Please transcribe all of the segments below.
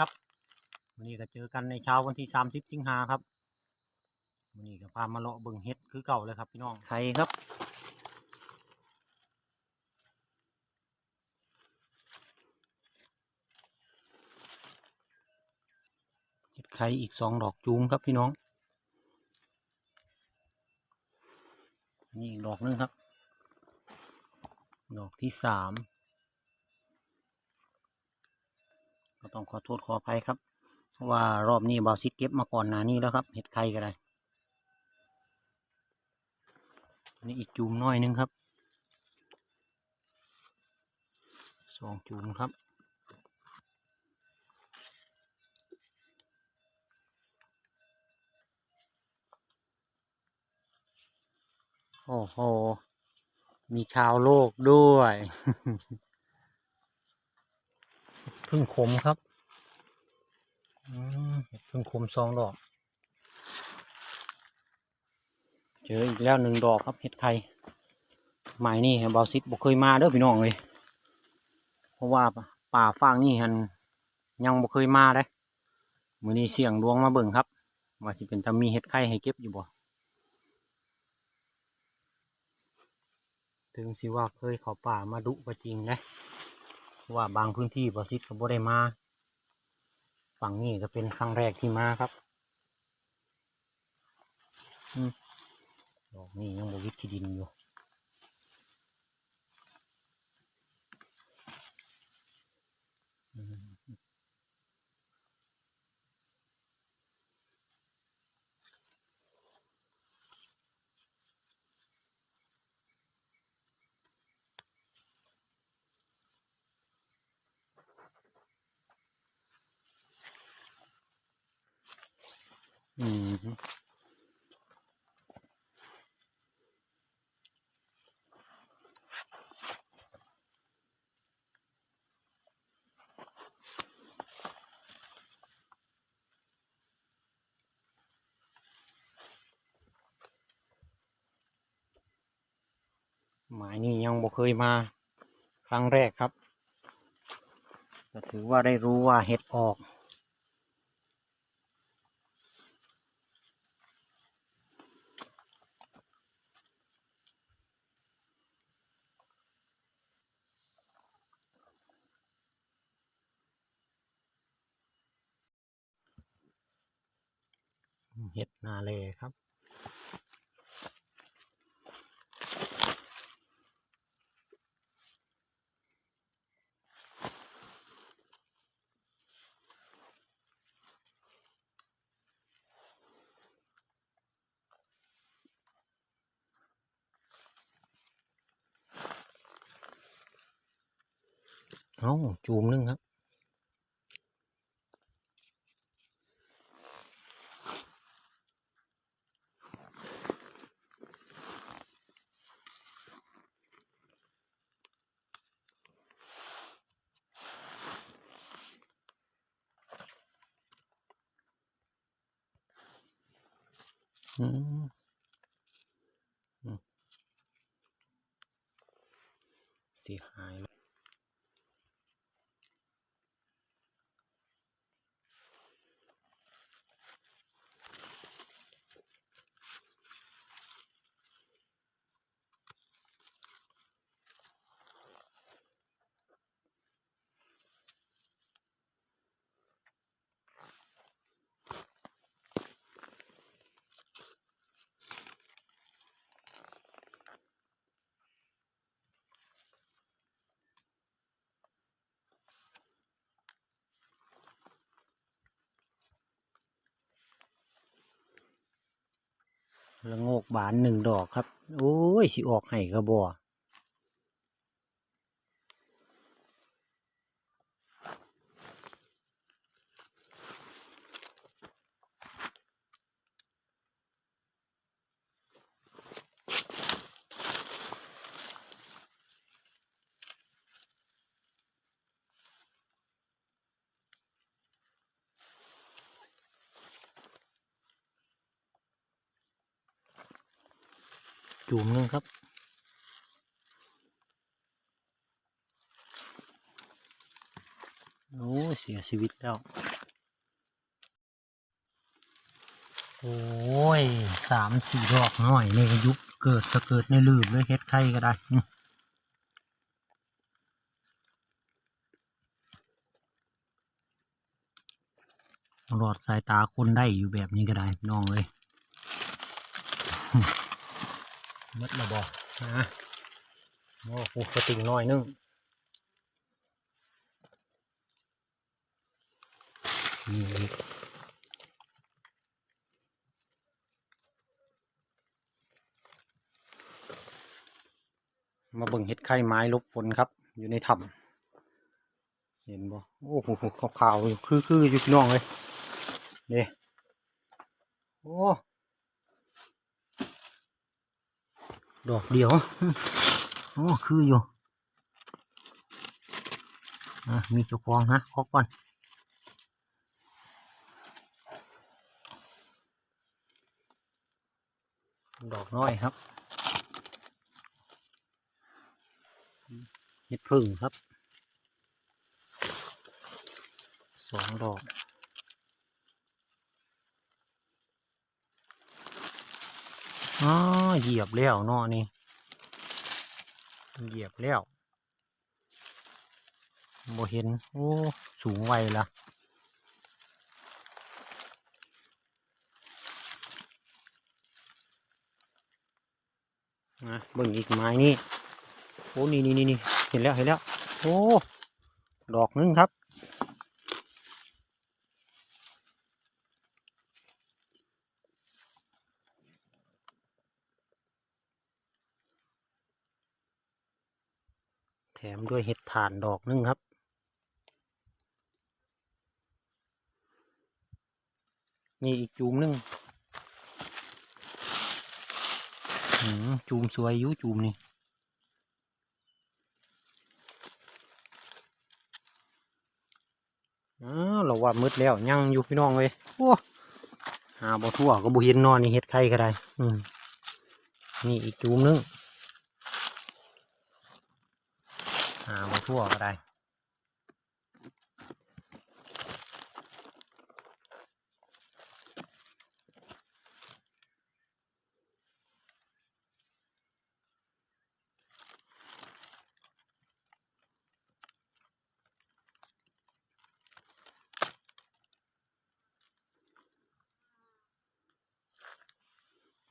ครับวันนี้ก็เจอกันในเช้าวันที่30สิงหาครับวันนี้ก็พามาเลาะเบิ่งเฮ็ดคือเก่าเลยครับพี่น้องไข่ครับเห็ดไข่อีกสองดอกจูมครับพี่น้องนี่อีกดอกนึงครับ ดอกที่สาม ก็ ต้องขอโทษขออภัยครับ ว่ารอบนี้บาวซิดเก็บมาก่อนหนานี้แล้วครับ เห็ดไข่ก็ได้อันนี่อีกจูมน้อยนึงครับสองจูมครับโอ้โห มีชาวโลกด้วย พึ่งขมครับอืมเห็ดพึ่งขมสองดอก เจออีกแล้วหนึ่งดอกครับเห็ดไข่หมายนี่บอซิดบอกเคยมาเด้อพี่น้องเลยเพราะว่าป่าฟางนี่ฮันยังบ่เคยมาได้มือนี้เสี่ยงดวงมาเบิ่งครับว่าสิเป็นตามีเห็ดไข่ให้เก็บอยู่บ่ถึงสิว่าเคยเขาป่ามาดุก็จริงนะเพราะ ว่าบางพื้นที่บอซิดก็บ่ได้มา ฝั่งนี้ก็เป็นครั้งแรกที่มาครับอืมดอกนี้ยังบวิดที่ดินอยู่ หมายนี่ยังบ่เคยมาครั้งแรกครับก็ถือว่าได้รู้ว่าเห็ดออก เห็ดนาเลครับเอาจูมหนึงครับ อืมอืมเสียหาย ละโงกบานหนึ่งดอกครับ โอ้ยสิออกให้กระบอ จุ่มนึงครับ โอ้ เสียชีวิตแล้ว โอ้ยสามสี่ดอกหน่อยในยุคเกิดสะเกิดในลืมเลยเฮ็ดไข่ก็ได้หลอดสายตาคนได้อยู่แบบนี้ก็ได้น้องเลย มัดระบอกนะโอ้โหกระติ่งน้อยนึงนี่มาเบิ่งเห็ดไข่ไม้ลบฝนครับ อยู่ในถ้ำเห็นบ่โอ้โหขาวๆคือคือยู่พี่น้องเลยเด้โอ้ ดอกเดียว โอ้คืออยู่มีเจ้าของนะขอก่อนดอกน้อยครับเห็ดพึ่งครับสองดอก อ๋อเหยียบแล้วเนาะนี่ เหยียบแล้วบ่เห็น โอ้ สูงไวละนะเบิ่งอีกไม้นี่ โอ้ นี่นี่นี่นี่เห็นแล้ว เห็นแล้ว โอ้ ดอกนึงครับ แถมด้วยเห็ดถ่านดอกนึงครับ นี่อีกจูมนึงจูมสวยอยุจูมนี่เราว่ามืดแล้วยังอยู่พี่น้องเลยโอ้หาบ่ทั่วก็บ่เห็นนอนนี่เห็ดไข่ก็ได้นี่อีกจูมนึง หามาทั่วก็ได้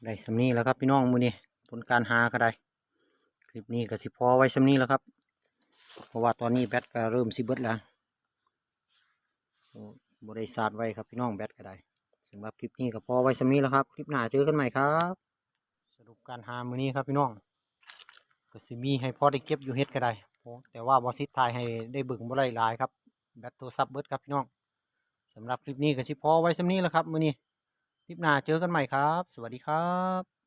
ได้สำนี้แล้วครับพี่น้องมือนี้ผลการหาก็ได้ คลิปนี้ก็สิพอไว้สำนี้แล้วครับ เพราะว่าตอนนี้แบตก็เริ่มสิเบิดแล้วโอ้บริษัทไว้ครับพี่น้องแบตก็ได้สำหรับคลิปนี้ก็พอไว้สำนี้แล้วครับ คลิปหน้าเจอกันใหม่ครับ สรุปการหามือนี้ครับพี่น้องก็สิมีให้พอได้เก็บอยู่เฮ็ดก็ได้แต่ว่าบอสิทายให้ได้เบิ่งบ่ได้หลายครับแบตโทรศัพท์เบิดครับพี่น้องสำหรับคลิปนี้ก็สิพอไว้สำนี้แล้วครับมือนี้คลิปหน้าเจอกันใหม่ครับ สวัสดีครับ